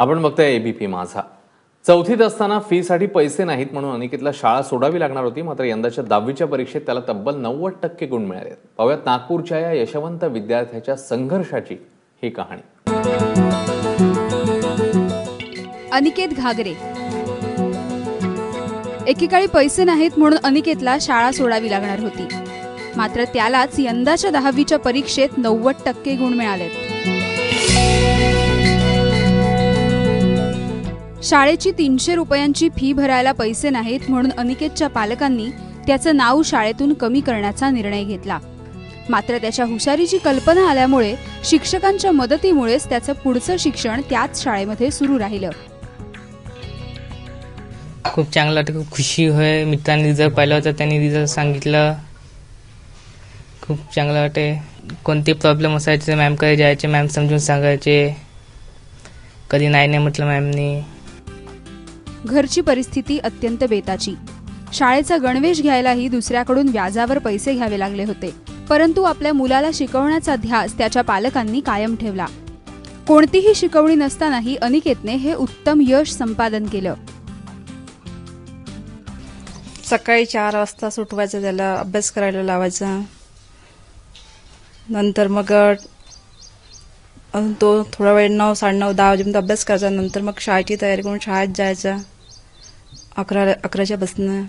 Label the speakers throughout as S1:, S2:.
S1: आपण बघतोय एबीपी माझा. चौथीत असताना फीसाठी पैसे नाहीत म्हणून अनिकेतला शाळा सोडावी लागणार होती मात्र यंदाच्या दहावीच्या परीक्षेत त्याला तब्बल नव्वद टक्के गुण मिळाले पाहुयात नागपूरच्या या यशवंत विद्यार्थ्याच्या संघर्षाची ही कहाणी.
S2: अनिकेत घागरे. एकेकाळी पैसे नाहीत म्हणून अनिकेतला शाळा सोडावी लागणार होती. मात्र त्यालाच यंदाच्या दहावीच्या परीक्षेत नव्वद टक्के गुण मिळालेत. शाळेची तीनशे रुपयांची फी भरायला पैसे नाहीत म्हणून अनिकेतच्या पालकांनी त्याचं नाव शाळेतून कमी करण्याचा निर्णय घेतला. मात्र त्याच्या हुशारीची कल्पना आल्यामुळे शिक्षकांच्या मदतीमुळेच त्याचं पुढचं शिक्षण त्याच शाळेमध्ये सुरू राहिलं.
S3: खूप चांगलं वाटतं खूप खुशी होय. मित्रांनी रिझल्ट पाहिलं होतं त्यांनी रिझल्ट सांगितलं. खूप चांगलं वाटे कोणते प्रॉब्लेम असायचे मॅमकडे जायचे मॅम समजून सांगायचे. कधी नाही नाही म्हटलं मॅमनी.
S2: घरची परिस्थिती अत्यंत बेताची. शाळेचा गणवेश घ्यायलाही दुसऱ्याकडून व्याजावर पैसे घ्यावे लागले होते. परंतु आपल्या मुलाला शिकवण्याचा ध्यास त्याच्या पालकांनी कायम ठेवला. कोणतीही शिकवणी नसतानाही अनिकेतने हे उत्तम यश संपादन केलं.
S4: सकाळी चार वाजता सुटवायचं त्याला अभ्यास करायला लावायचा. नंतर मग तो थोडा वेळ नऊ साडेनऊ दहा वाजेपर्यंत अभ्यास करायचा नंतर मग शाळेची तयारी करून शाळेत जायचा. अकरा अकराच्या बसनं.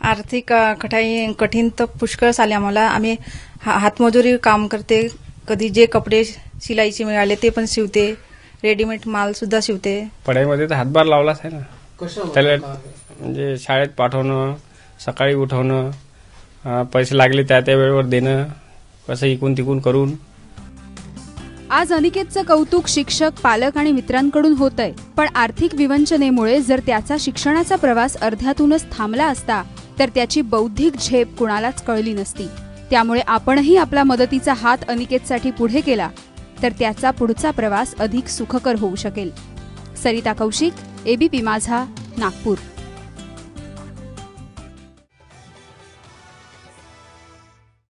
S4: आर्थिक कठाई कठीण तर पुष्कळच आले आम्हाला. आम्ही हा- हातमजुरी काम करते. कधी जे कपडे शिलाईचे मिळाले ते पण शिवते. रेडीमेड माल सुद्धा शिवते.
S5: पढाईमध्ये तर हातभार लावलाच आहे ना. त्याला म्हणजे शाळेत पाठवणं सकाळी उठवणं पैसे लागले त्या त्या वेळेवर देणं कसं इकून तिकून करून
S2: आज अनिकेतचं कौतुक शिक्षक पालक आणि मित्रांकडून होतंय. पण आर्थिक विवंचनेमुळे जर त्याचा शिक्षणाचा प्रवास अर्ध्यातूनच थांबला असता तर त्याची बौद्धिक झेप कुणालाच कळली नसती. त्यामुळे आपणही आपला मदतीचा हात अनिकेतसाठी पुढे केला तर त्याचा पुढचा प्रवास अधिक सुखकर होऊ शकेल. सरिता कौशिक एबीपी माझा नागपूर.